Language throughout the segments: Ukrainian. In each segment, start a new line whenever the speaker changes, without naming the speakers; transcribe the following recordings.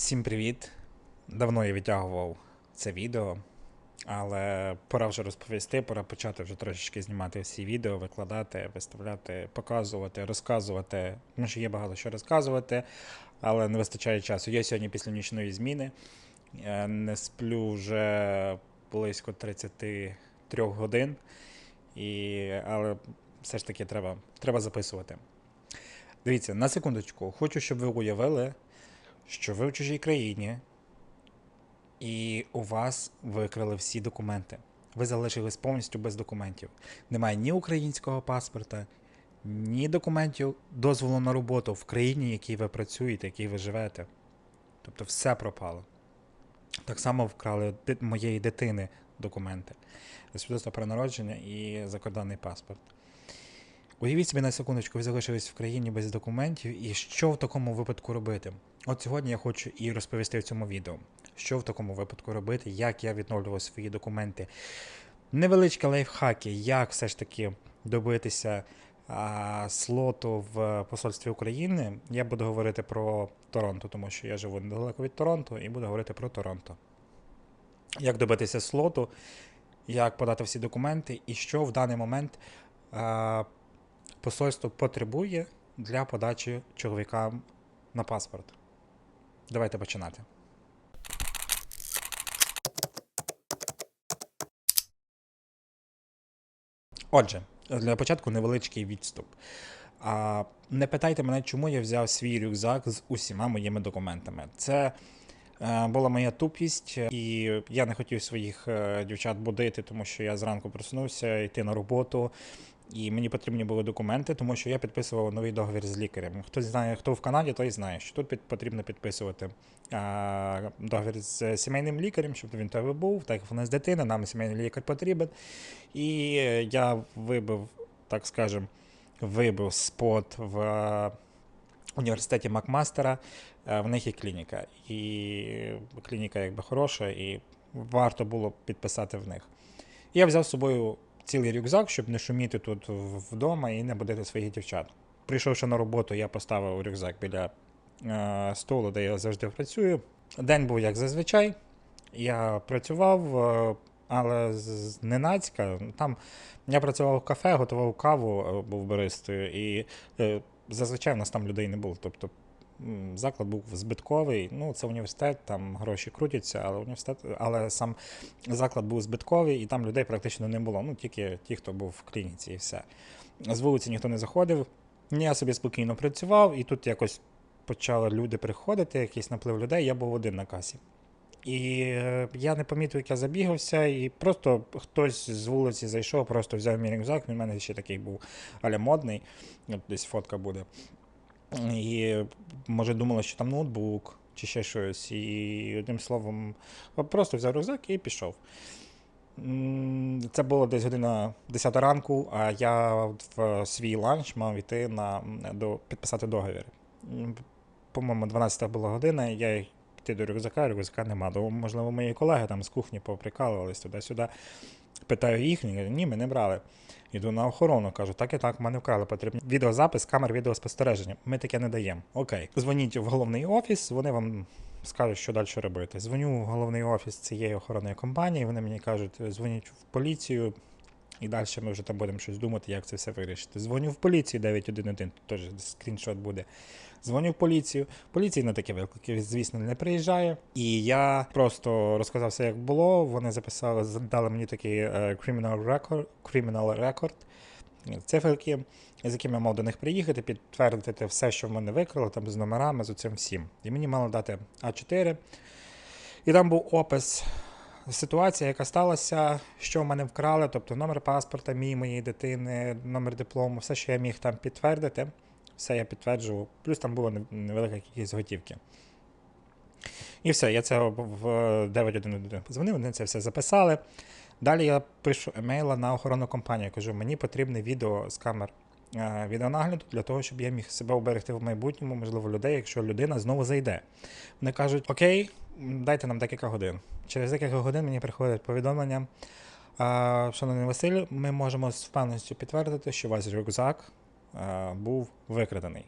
Всім привіт! Давно я відтягував це відео, але пора вже розповісти, пора почати вже трошечки знімати всі відео, викладати, виставляти, показувати, розказувати. Тому що є багато що розказувати, але не вистачає часу. Я сьогодні після нічної зміни е, не сплю вже близько 33 годин, і, але все ж таки треба, треба записувати. Дивіться, на секундочку, хочу, щоб ви уявили, що ви в чужій країні, і у вас викрали всі документи. Ви залишились повністю без документів. Немає ні українського паспорта, ні документів дозволу на роботу в країні, в якій ви працюєте, в якій ви живете. Тобто все пропало. Так само вкрали моєї дитини документи. Свідоцтво про народження і закордонний паспорт. Уявіть собі на секундочку, ви залишились в країні без документів, і що в такому випадку робити? От сьогодні я хочу і розповісти в цьому відео, що в такому випадку робити, як я відновлював свої документи. Невеличкі лайфхаки, як все ж таки добитися а, слоту в посольстві України. Я буду говорити про Торонто, тому що я живу недалеко від Торонто, і буду говорити про Торонто. Як добитися слоту, як подати всі документи, і що в даний момент а, посольство потребує для подачі чоловікам на паспорт. Давайте починати. Отже, для початку невеличкий відступ. А, не питайте мене, чому я взяв свій рюкзак з усіма моїми документами. Це е, була моя тупість, і я не хотів своїх е, дівчат будити, тому що я зранку проснувся йти на роботу. І мені потрібні були документи, тому що я підписував новий договір з лікарем. Хтось знає, хто в Канаді, той знає, що тут під, потрібно підписувати а, договір з сімейним лікарем, щоб він тебе був, так як в нас дитина, нам сімейний лікар потрібен. І я вибив, так скажем, вибив спот в е, університеті Макмастера. Е, В них є клініка. І клініка якби хороша, і варто було підписати в них. Я взяв з собою цілий рюкзак, щоб не шуміти тут вдома і не будити своїх дівчат. Прийшовши на роботу, я поставив рюкзак біля е, столу, де я завжди працюю. День був як зазвичай. Я працював, е, але зненацька. Там я працював в кафе, готував каву, е, був баристою, і е, зазвичай в нас там людей не було. Тобто заклад був збитковий. Ну, це університет, там гроші крутяться, але університет, але сам заклад був збитковий, і там людей практично не було. Ну, тільки ті, хто був в клініці, і все. З вулиці ніхто не заходив. Я собі спокійно працював, і тут якось почали люди приходити, якийсь наплив людей, я був один на касі. І е, я не помітив, як я забігався, і просто хтось з вулиці зайшов, просто взяв мій рюкзак, він в мене ще такий був аля модний, десь фотка буде. І може думали, що там ноутбук чи ще щось. І одним словом, просто взяв рюкзак і пішов. Це було десь година 10 ранку, а я в свій ланч мав йти на до підписати договір. По-моєму, 12 була година, я йти до рюкзака, рюкзака нема. До, можливо, мої колеги там з кухні поприкалувались туди-сюди. Питаю їх, ні, ми не брали. Йду на охорону, кажу, так і так, мене вкрали. Потрібен відеозапис, камер відеоспостереження. Ми таке не даємо. Окей. Дзвоніть в головний офіс, вони вам скажуть, що далі робити. Дзвоню в головний офіс цієї охоронної компанії, вони мені кажуть, дзвоніть в поліцію, і далі ми вже там будемо щось думати, як це все вирішити. Дзвоню в поліцію 911, тут теж скріншот буде. Дзвоню в поліцію. Поліція на такі виклики, звісно, не приїжджає. І я просто розказав все, як було. Вони записали, дали мені такий е, criminal record, criminal record, циферки, з якими я мав до них приїхати, підтвердити все, що в мене викрали, там з номерами, з цим всім. І мені мали дати А4. І там був опис. Ситуація, яка сталася, що в мене вкрали, тобто номер паспорта, мій, моєї дитини, номер диплому, все, що я міг там підтвердити, все я підтверджував. Плюс там була невелика кількість готівки. І все, я це в 911 позвонив, вони це все записали. Далі я пишу емейла на охоронну компанію. Кажу, мені потрібне відео з камер е, відеонагляду для того, щоб я міг себе уберегти в майбутньому, можливо, людей, якщо людина знову зайде. Вони кажуть, окей, дайте нам декілька годин. Через декілька годин мені приходить повідомлення. «А, Шановний Василь, ми можемо з впевненістю підтвердити, що ваш рюкзак е, був викрадений.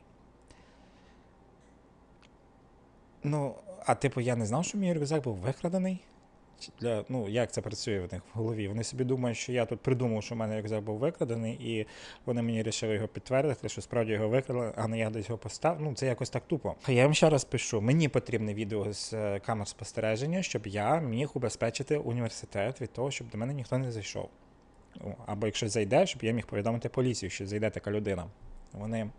Ну, а типу, я не знав, що мій рюкзак був викрадений. Для, ну, як це працює в них в голові? Вони собі думають, що я тут придумав, що в мене рюкзак був викрадений, і вони мені вирішили його підтвердити, що справді його викрали, а не я десь його поставив. Ну, це якось так тупо. Я вам ще раз пишу: мені потрібне відео з е, камер спостереження, щоб я міг убезпечити університет від того, щоб до мене ніхто не зайшов. Або якщо зайде, щоб я міг повідомити поліцію, що зайде така людина. Вони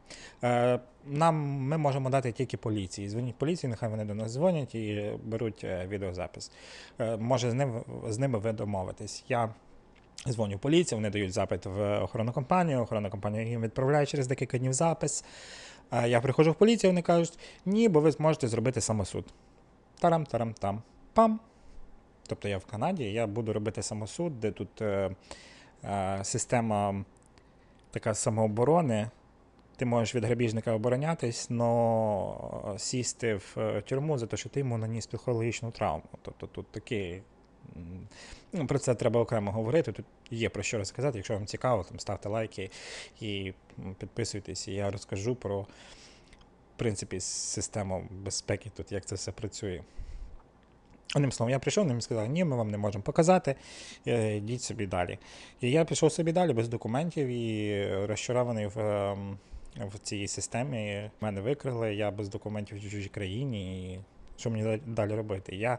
е, нам ми можемо дати тільки поліції. Дзвоніть поліції, нехай вони до нас дзвонять і беруть е, відеозапис. Е, може з ним з ними ви домовитесь. Я дзвоню в поліцію, вони дають запит в охоронну компанію. Охоронна компанія їм відправляє через декілька днів запис. Е, я приходжу в поліцію, вони кажуть, ні, бо ви зможете зробити самосуд. Тарам, тарам, там. Пам. Тобто я в Канаді, я буду робити самосуд, де тут е, е, система така самооборони. Ти можеш від грабіжника оборонятись, але сісти в е, тюрму за те, що ти йому наніс психологічну травму. Тобто тут такий. м, Ну, про це треба окремо говорити. Тут є про що розказати. Якщо вам цікаво, там ставте лайки і підписуйтесь. І я розкажу про, в принципі, систему безпеки, тут як це все працює. Одним словом, я прийшов, вони мені сказали, ні, ми вам не можемо показати, е, йдіть собі далі. І я пішов собі далі без документів і розчарований в, ем, в цій системі. Мене викрили, я без документів в чужій країні. І що мені далі робити? Я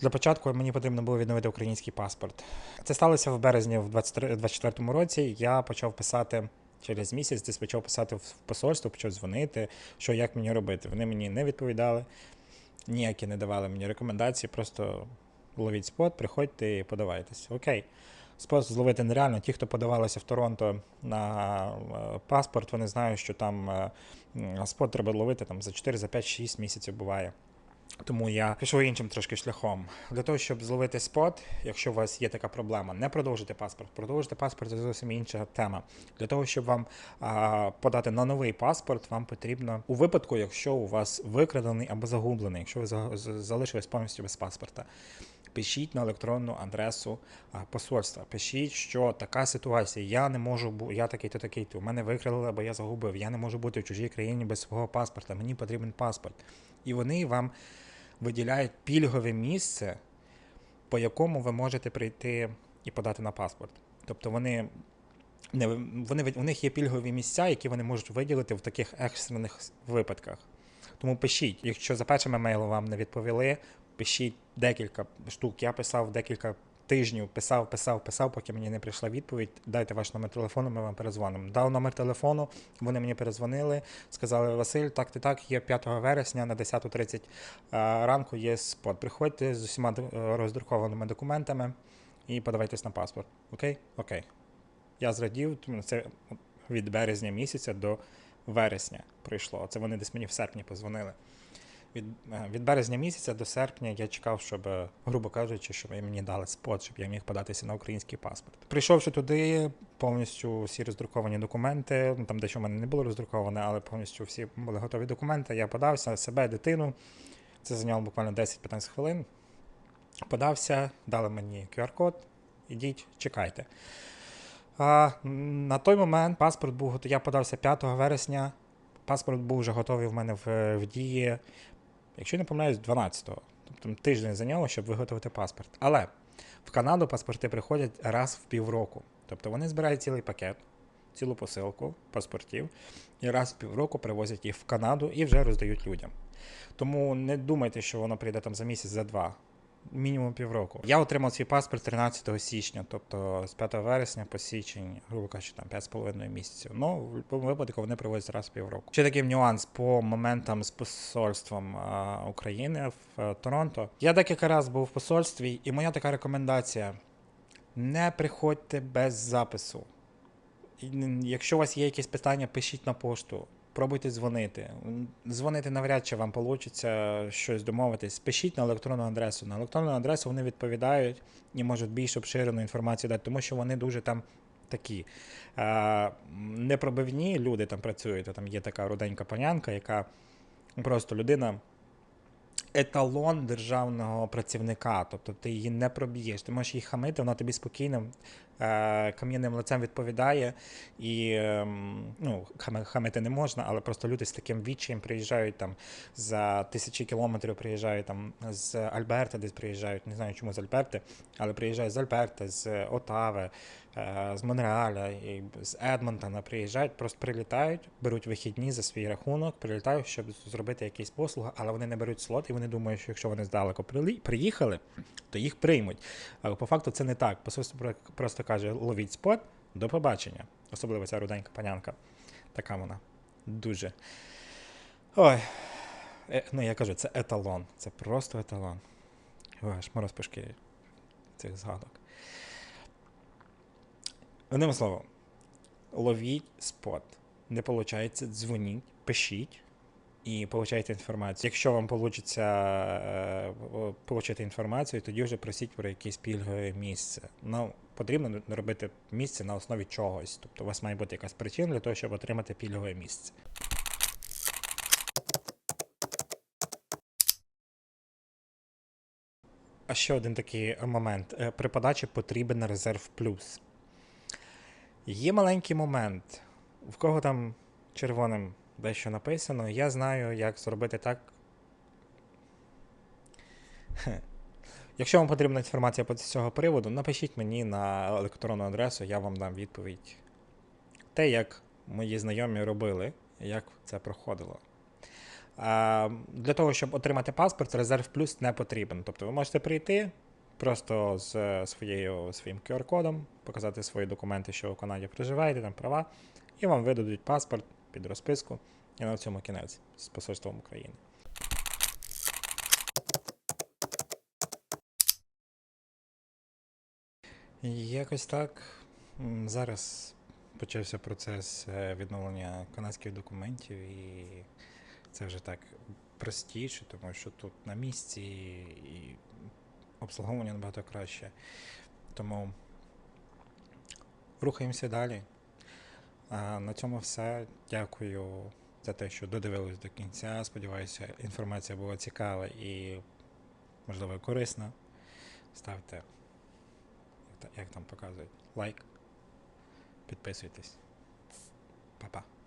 для початку мені потрібно було відновити український паспорт. Це сталося в березні в 2024 році. Я почав писати. Через місяць десь почав писати в посольство, почав дзвонити, що як мені робити. Вони мені не відповідали ніякі не давали мені рекомендації, просто ловіть спот, приходьте і подавайтесь. Окей. Спот зловити нереально. Ті, хто подавалися в Торонто на е, паспорт, вони знають, що там е, спот треба ловити там, за 4, за 5, 6 місяців буває. Тому я пішов іншим трошки шляхом. Для того, щоб зловити спот, якщо у вас є така проблема, не продовжити паспорт. Продовжити паспорт це зовсім інша тема. Для того, щоб вам а, подати на новий паспорт, вам потрібно у випадку, якщо у вас викрадений або загублений, якщо ви залишились повністю без паспорта. Пишіть на електронну адресу посольства. Пишіть, що така ситуація. Я не можу бу- я такий-то такий-то. Мене викрали, або я загубив. Я не можу бути в чужій країні без свого паспорта. Мені потрібен паспорт. І вони вам виділяють пільгове місце, по якому ви можете прийти і подати на паспорт. Тобто вони, не, вони у них є пільгові місця, які вони можуть виділити в таких екстрених випадках. Тому пишіть, якщо за першим емейлом вам не відповіли, пишіть декілька штук. Я писав декілька тижнів, писав, писав, писав, поки мені не прийшла відповідь. Дайте ваш номер телефону, ми вам перезвонимо. Дав номер телефону, вони мені перезвонили, сказали: Василь, так ти так, є 5 вересня на 10.30 а, ранку є спот. Приходьте з усіма е, роздрукованими документами і подавайтесь на паспорт. Окей? Окей. Я зрадів, це від березня місяця до вересня пройшло. Це вони десь мені в серпні позвонили. Від, е, від березня місяця до серпня я чекав, щоб, е, грубо кажучи, щоб мені дали спот, щоб я міг податися на український паспорт. Прийшовши туди, повністю всі роздруковані документи, ну, там дещо в мене не було роздруковане, але повністю всі були готові документи. Я подався себе, дитину. Це зайняло буквально 10-15 хвилин. Подався, дали мені QR-код, ідіть, чекайте. А, на той момент паспорт був готовий. Я подався 5 вересня. Паспорт був вже готовий в мене в, в дії, якщо не помиляюсь, 12-го. Тобто тиждень зайняло, щоб виготовити паспорт. Але в Канаду паспорти приходять раз в півроку. Тобто вони збирають цілий пакет, цілу посилку паспортів, і раз в півроку привозять їх в Канаду і вже роздають людям. Тому не думайте, що воно прийде там за місяць, за два. Мінімум півроку. Я отримав свій паспорт 13 січня, тобто з 5 вересня по січень, грубо кажучи, там 5,5 місяців. Ну, в будь-якому випадку вони привозять раз в півроку. Ще такий нюанс по моментам з посольством а, України в е, Торонто. Я декілька разів був в посольстві, і моя така рекомендація: не приходьте без запису. Якщо у вас є якісь питання, пишіть на пошту. Пробуйте дзвонити. Дзвонити навряд чи вам вийде щось домовитись. Пишіть на електронну адресу. На електронну адресу вони відповідають і можуть більш обширену інформацію дати, тому що вони дуже там такі е, непробивні люди там працюють. Там є така руденька панянка, яка просто людина. Еталон державного працівника, тобто ти її не проб'єш, ти можеш її хамити, вона тобі спокійно е, кам'яним лицем відповідає, і ем, ну, хамити не можна, але просто люди з таким відчаєм приїжджають там за тисячі кілометрів, приїжджають там з Альберта, десь приїжджають, не знаю чому з Альберти, але приїжджають з Альберти, з Отави, з Монреаля, і з Едмонтона приїжджають, просто прилітають, беруть вихідні за свій рахунок, прилітають, щоб зробити якісь послуги, але вони не беруть слот, і вони думають, що якщо вони здалеку приїхали, то їх приймуть. Але по факту це не так. Посольство про- просто каже: ловіть спот, до побачення. Особливо ця руденька панянка. Така вона. Дуже. Ой. Е, ну, я кажу, це еталон. Це просто еталон. Ой, мороз по цих згадок. Одним словом, ловіть спот. Не виходить, дзвоніть, пишіть і получайте інформацію. Якщо вам вийде отримати інформацію, тоді вже просіть про якесь пільгове місце. Ну, потрібно робити місце на основі чогось. Тобто у вас має бути якась причина для того, щоб отримати пільгове місце. А ще один такий момент. Е, При подачі потрібен резерв плюс. Є маленький момент. В кого там червоним дещо написано, я знаю, як зробити так. Якщо вам потрібна інформація по цього приводу, напишіть мені на електронну адресу, я вам дам відповідь. Те, як мої знайомі робили, як це проходило. Для того, щоб отримати паспорт, резерв плюс не потрібен. Тобто ви можете прийти просто з своєю, своїм QR-кодом, показати свої документи, що в Канаді проживаєте, там права, і вам видадуть паспорт під розписку. І на цьому кінець з посольством України. Якось так. Зараз почався процес е, відновлення канадських документів, і це вже так простіше, тому що тут на місці і обслуговування набагато краще. Тому рухаємося далі. А на цьому все. Дякую за те, що додивились до кінця. Сподіваюся, інформація була цікава і, можливо, корисна. Ставте, як там показують, лайк, підписуйтесь. Па-па.